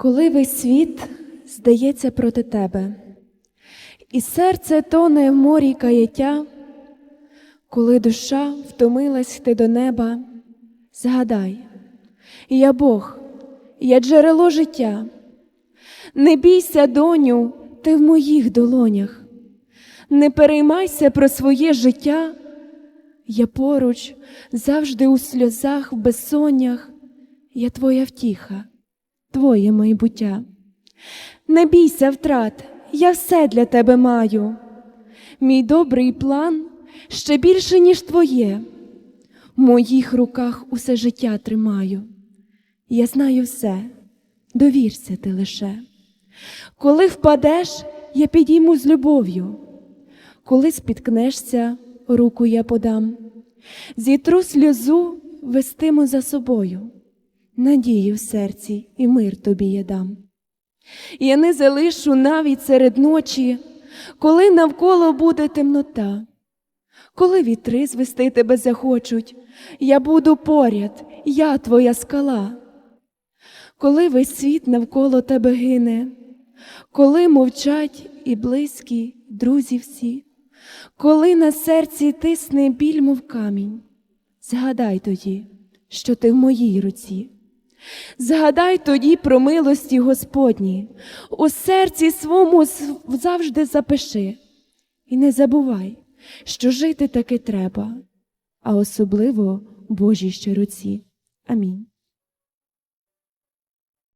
Коли весь світ здається проти тебе, і серце тоне в морі каяття, коли душа втомилась йти до неба, згадай, я Бог, я джерело життя. Не бійся, доню, ти в моїх долонях, не переймайся про своє життя. Я поруч, завжди у сльозах, в безсоннях, я твоя втіха, твоє майбуття. Не бійся втрат, я все для тебе маю. Мій добрий план ще більше, ніж твоє. В моїх руках усе життя тримаю. Я знаю все, довірся ти лише. Коли впадеш, я підійму з любов'ю. Коли спіткнешся, руку я подам. Зітру сльозу вестиму за собою. Надію в серці і мир тобі я дам. Я не залишу навіть серед ночі, коли навколо буде темнота. Коли вітри звести тебе захочуть, я буду поряд, я твоя скала. Коли весь світ навколо тебе гине, коли мовчать і близькі, друзі всі, коли на серці тисне біль, мов камінь, згадай тоді, що ти в моїй руці. Згадай тоді про милості Господні, у серці своєму завжди запиши, і не забувай, що жити таки треба, а особливо Божій щироці. Амінь.